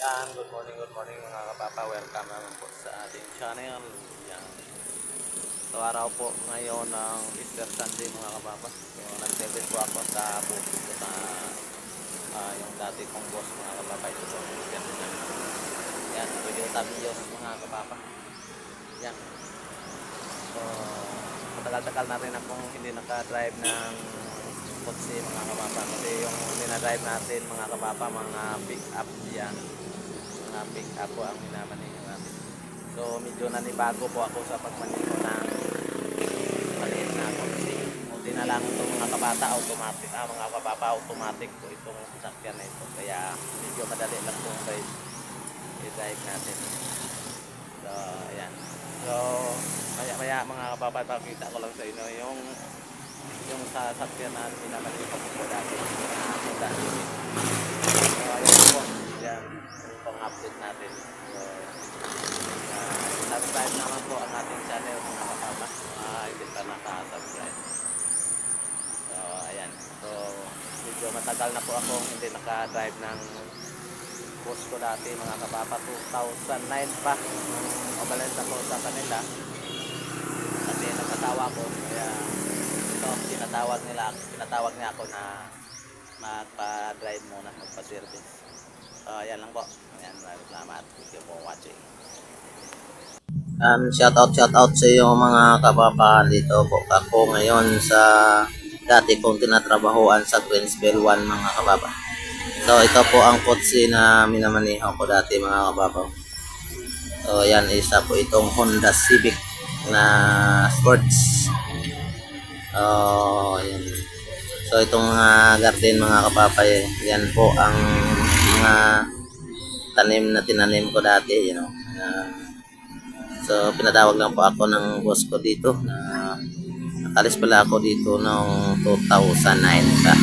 Yan, good morning, good morning mga kapapa. Welcome naman po sa ating channel. Yan. So araw po ngayon ng Easter Sunday mga kapapa. So nag-service po ako sa ko sa ah, yung dati kong boss mga kapapa. Ito po yung namin. Yan, video tabi yun mga kapapa. Yan. So matagal-tagal na rin akong hindi naka-drive ng kotse mga kapapa. Kasi yung dinadrive natin mga kapapa, mga pick up yan mga pick up po ang minamaneho natin. So medyo nanibago po ako sa pagmaneho ng maliit na kotse. Buti na lang itong mga kabata automatic, ah, mga kababa automatic po itong sasakyan na ito. Kaya medyo madali lang po sa i-drive natin. So ayan. So maya maya mga kababa pakita ko lang sa inyo yung sasakyan na minamaneho ko dati. Na Honda Civic. So ayan po. Yan itong update natin. So, uh, subscribe naman po ang ating channel mga kapapa. Uh, hindi pa naka-subscribe. So, ayan. So, medyo matagal na po ako hindi naka-drive ng bus ko dati mga kapapa. 2009 pa. Umalis ako sa kanila. Kasi nagkatawa ko. Kaya ito, tinatawag nila, tinatawag niya ako na magpa-drive muna, magpa-service. So, ayan lang po. Ayan, maraming salamat. Thank you for watching. Um, shout out, shout out sa iyo mga kapapahan dito po. Ako ngayon sa dati kong tinatrabahoan sa Greensville 1 mga kapapa. So ito po ang kotse na minamaniho ko dati mga kapapa. So yan isa po itong Honda Civic na sports. Oh, yan. So itong mga garden mga kapapa, eh, yan po ang mga tanim na tinanim ko dati, you know. Ah, So, pinatawag lang po ako ng boss ko dito na nakalis pala ako dito noong 2009 pa.